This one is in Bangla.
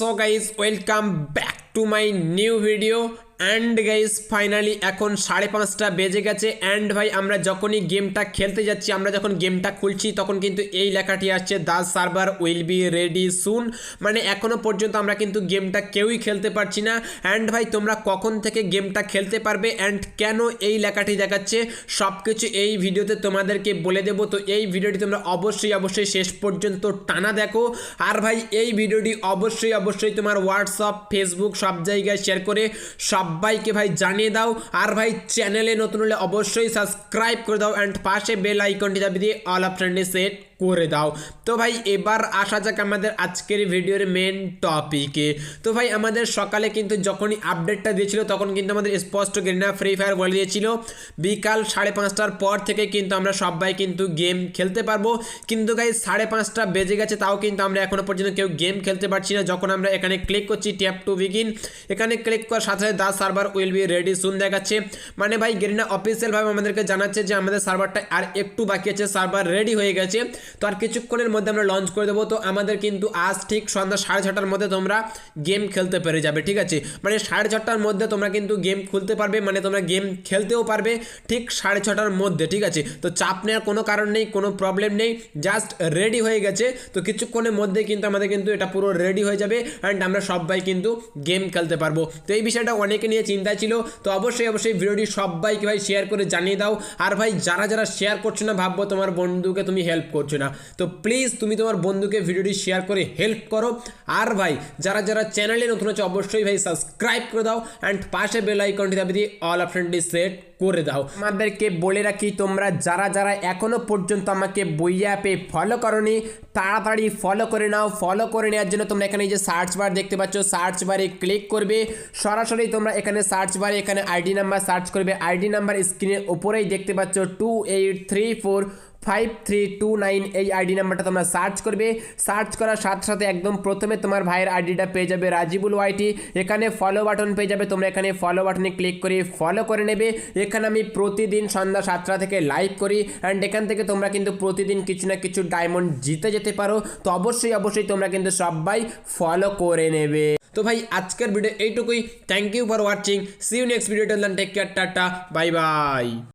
so guys welcome back to my new video. And guys finally এখন সাড়ে পাঁচটা বেজে গেছে। অ্যান্ড ভাই, আমরা যখনই গেমটা খেলতে যাচ্ছি, আমরা যখন গেমটা খুলছি, তখন কিন্তু এই লেখাটি আসছে the server will be ready soon মানে এখনও পর্যন্ত আমরা কিন্তু গেমটা কেউই খেলতে পারছি না। অ্যান্ড ভাই, তোমরা কখন থেকে গেমটা খেলতে পারবে? অ্যান্ড কেন এই লেখাটি দেখাচ্ছে? সব কিছু এই ভিডিওতে তোমাদেরকে বলে দেবো। তো এই ভিডিওটি তোমরা অবশ্যই অবশ্যই শেষ পর্যন্ত টানা দেখো। আর ভাই, এই ভিডিওটি অবশ্যই অবশ্যই তোমার হোয়াটসঅ্যাপ ফেসবুক সব জায়গায় শেয়ার করে সবাইকে ভাই জানিয়ে দাও। আর ভাই চ্যানেলে নতুন হলে অবশ্যই সাবস্ক্রাইব করে দাও অ্যান্ড পাশে বেল আইকনটি চাপিয়ে দিয়ে অল অপশানটি সেট করে দাও। তো ভাই, এবার আসা যাক আমাদের আজকের ভিডিওর মেন টপিকে তো ভাই, আমাদের সকালে কিন্তু যখনই আপডেটটা দিয়েছিল, তখন কিন্তু আমাদের স্পষ্ট গেরিনা ফ্রি ফায়ার বলে দিয়েছিল। বিকাল সাড়ে পাঁচটার পর থেকে কিন্তু আমরা সবাই কিন্তু গেম খেলতে পারব। কিন্তু গাই সাড়ে পাঁচটা বেজে গেছে, তাও কিন্তু আমরা এখনও পর্যন্ত কেউ গেম খেলতে পারছি না। যখন আমরা এখানে ক্লিক করছি ট্যাপ টু বিগিন এখানে ক্লিক করার সাথে সাথে the server will be ready soon দেখাচ্ছে। মানে ভাই গেরিনা অফিসিয়ালভাবে আমাদেরকে জানাচ্ছে যে আমাদের সার্ভারটা আর একটু বাকি আছে সার্ভার রেডি হয়ে গেছে। তো আর কিছুক্ষণের মধ্যে আমরা লঞ্চ করে দেবো। তো আমাদের কিন্তু আজ ঠিক সন্ধ্যা সাড়ে ছটার মধ্যে তোমরা গেম খেলতে পেরে যাবে, ঠিক আছে? মানে সাড়ে ছটার মধ্যে তোমরা কিন্তু গেম খুলতে পারবে মানে তোমরা গেম খেলতেও পারবে ঠিক সাড়ে ছটার মধ্যে, ঠিক আছে? তো চাপ নেওয়ার কোনো কারণ নেই, কোনো প্রবলেম নেই জাস্ট রেডি হয়ে গেছে। তো কিছুক্ষণের মধ্যে কিন্তু আমাদের কিন্তু এটা পুরো রেডি হয়ে যাবে অ্যান্ড আমরা সবাই কিন্তু গেম খেলতে পারব। তো এই বিষয়টা অনেকে নিয়ে চিন্তা ছিল, তো অবশ্যই অবশ্যই ভিডিওটি সবাইকে ভাই শেয়ার করে জানিয়ে দাও। আর ভাই, যারা যারা শেয়ার করছ না, ভাববো তোমার বন্ধুকে তুমি হেল্প করছ না। তো প্লিজ তুমি তোমার বন্ধুকে ভিডিওটি শেয়ার করে হেল্প করো। আর ভাই, যারা যারা চ্যানেলে নতুন আছে, অবশ্যই ভাই সাবস্ক্রাইব করে দাও অ্যান্ড পাশে বেল আইকনটি দাবি দিয়ে অল অপশনটি সেট করে দাও। আমাদেরকে বলে রাখি, তোমরা যারা যারা এখনও পর্যন্ত আমাকে বই অ্যাপে ফলো করনি, তাড়াতাড়ি ফলো করে নাও। ফলো করে নেওয়ার জন্য তোমরা এখানে যে সার্চ বার দেখতে পাচ্ছ সার্চ বারে ক্লিক করবে। সরাসরি তোমরা এখানে সার্চ বারে এখানে আইডি নাম্বার সার্চ করবে। আইডি নাম্বার স্ক্রিনের ওপরেই দেখতে পাচ্ছ two eight three four five three two nine এই আইডি নাম্বারটা তোমরা সার্চ করবে। সার্চ করার সাথে সাথে একদম প্রথমে তোমার ভাইয়ের আইডিটা পেয়ে যাবে রাজিবুল ওয়াইটি এখানে ফলো বাটন পেয়ে যাবে, তোমরা এখানে ফলো বাটনে ক্লিক করে ফলো করে নেবে। এখানে আমি প্রতিদিন সন্ধ্যা সাতটা থেকে লাইভ করি অ্যান্ড এখান থেকে তোমরা কিন্তু প্রতিদিন কিছু না কিছু ডায়মন্ড জিতে যেতে পারো। তো অবশ্যই অবশ্যই তোমরা কিন্তু সবাই ফলো করে নেবে। তো ভাই, আজকের ভিডিও এইটুকুই। Thank you for watching see you next video take care tata bye bye